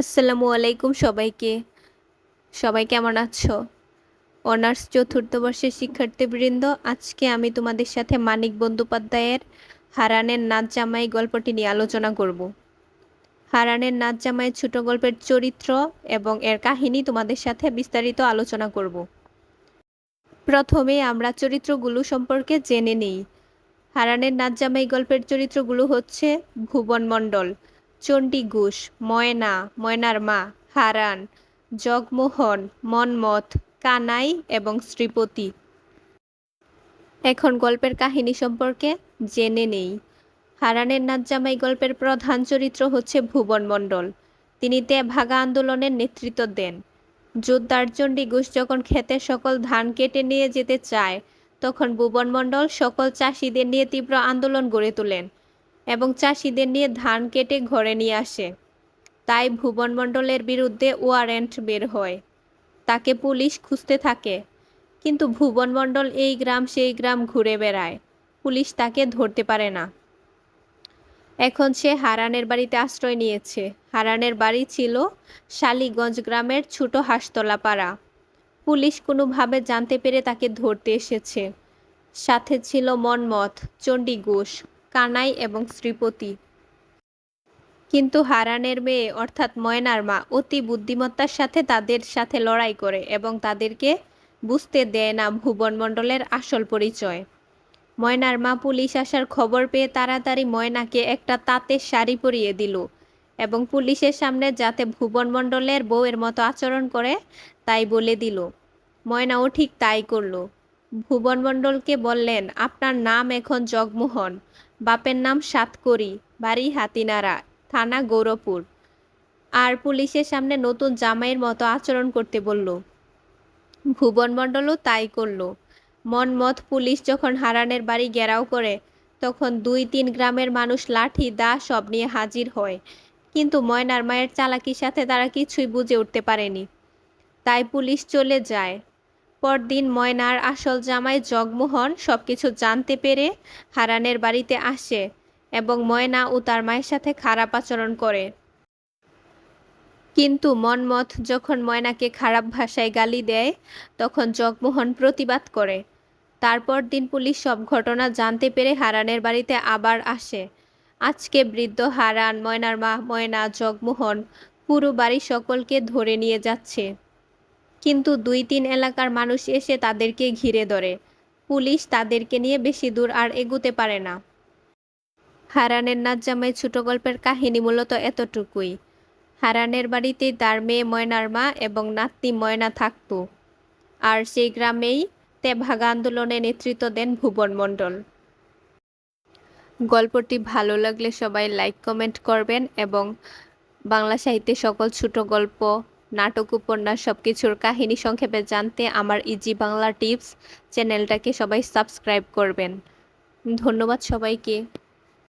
আসসালামু আলাইকুম সবাইকে। সবাই কেমন আছো? অনার্স চতুর্থ বর্ষের শিক্ষার্থীবৃন্দ, আজকে আমি তোমাদের সাথে মানিক বন্দ্যোপাধ্যায়ের হারানের নাচ জামাই গল্পটি নিয়ে আলোচনা করব। হারানের নাচ জামাই ছোট গল্পের চরিত্র এবং এর কাহিনী তোমাদের সাথে বিস্তারিত আলোচনা করব। প্রথমে আমরা চরিত্রগুলো সম্পর্কে জেনে নিই। হারানের নাচ জামাই গল্পের চরিত্রগুলো হচ্ছে ভুবন মণ্ডল। চণ্ডী ঘোষ, ময়না, ময়নার মা, হারান, জগমোহন, মনমথ, কানাই এবং শ্রীপতি। এখন গল্পের কাহিনী সম্পর্কে জেনে নেই। হারানের নাজ্জামাই গল্পের প্রধান চরিত্র হচ্ছে ভুবন মণ্ডল। তিনি তে ভাগা আন্দোলনের নেতৃত্ব দেন। যোদ্ধার চণ্ডী ঘোষ যখন ক্ষেতে সকল ধান কেটে নিয়ে যেতে চায়, তখন ভুবন মণ্ডল সকল চাষিদের নিয়ে তীব্র আন্দোলন গড়ে তোলেন। এবং চাষিদের নিয়ে ধান কেটে ঘরে নিয়ে আসে। তাই ভুবন মণ্ডলের বিরুদ্ধে ওয়ারেন্ট বের হয়। তাকে পুলিশ খুঁজতে থাকে। কিন্তু ভুবন মণ্ডল এই গ্রাম সেই গ্রাম ঘুরে বেড়ায়। পুলিশ তাকে ধরতে পারে না। এখন সে হারানের বাড়িতে আশ্রয় নিয়েছে। হারানের বাড়ি ছিল শালিগঞ্জ গ্রামের ছোট হাঁসতলা পাড়া পুলিশ কোনোভাবে জানতে পেরে তাকে ধরতে এসেছে। সাথে ছিল মনমথ চণ্ডী ঘোষ কানাই এবং শ্রীপতি। কিন্তু হারানের মেয়ে, অর্থাৎ ময়নার মা, অতি বুদ্ধিমত্তার সাথে তাদের সাথে লড়াই করে এবং তাদেরকে বুঝতে দেয় না ভুবন মণ্ডলের আসল পরিচয়। ময়নার মা পুলিশ আসার খবর পেয়ে তাড়াতাড়ি ময়নাকে একটা তাঁতের শাড়ি পরিয়ে দিল এবং পুলিশের সামনে যাতে ভুবন মণ্ডলের বউয়ের মতো আচরণ করে তাই বলে দিল। ময়নাও ঠিক তাই করল। ভুবন মণ্ডলকে বললেন, আপনার নাম এখন জগমোহন। বাপের নাম সাতকরি বাড়ি হাতিনারা, থানা গৌরপুর। আর পুলিশের সামনে নতুন জামাইয়ের মতো আচরণ করতে বলল। ভুবন মণ্ডলও তাই করল। মনমত পুলিশ যখন হারানের বাড়ি ঘেরাও করে, তখন দুই তিন গ্রামের মানুষ লাঠি, দা সব নিয়ে হাজির হয়। কিন্তু ময়নার মায়ের চালাকির সাথে তারা কিছুই বুঝে উঠতে পারেনি। তাই পুলিশ চলে যায়। পরদিন ময়নার আসল জামাই জগমোহন সবকিছু জানতে পেরে হারানের বাড়িতে আসে এবং ময়না ও তার মায়ের সাথে খারাপ আচরণ করে। কিন্তু মনমথ যখন ময়নাকে খারাপ ভাষায় গালি দেয়, তখন জগমোহন প্রতিবাদ করে। তারপর দিন পুলিশ সব ঘটনা জানতে পেরে হারানের বাড়িতে আবার আসে। আজকে বৃদ্ধ হারান, ময়নার মা ময়না, জগমোহন পুরো বাড়ি সকলকে ধরে নিয়ে যাচ্ছে। কিন্তু দুই তিন এলাকার মানুষ এসে তাদেরকে ঘিরে ধরে। পুলিশ তাদেরকে নিয়ে বেশি দূর আর এগুতে পারে না। হারানের নাচ জামাই ছোট গল্পের কাহিনী মূলত এতটুকুই। হারানের বাড়িতেই তার মেয়ে ময়নার মা এবং নাতনি ময়না থাকত। আর সেই গ্রামেই তেভাগা আন্দোলনে নেতৃত্ব দেন ভুবন মণ্ডল। গল্পটি ভালো লাগলে সবাই লাইক, কমেন্ট করবেন এবং বাংলা সাহিত্যে সকল ছোট গল্প নাটক, উপন্যাস সব কিছুর কাহিনী সংক্ষেপে জানতে আমার ইজি বাংলা টিপস চ্যানেলটাকে সবাই সাবস্ক্রাইব করবেন। ধন্যবাদ সবাইকে।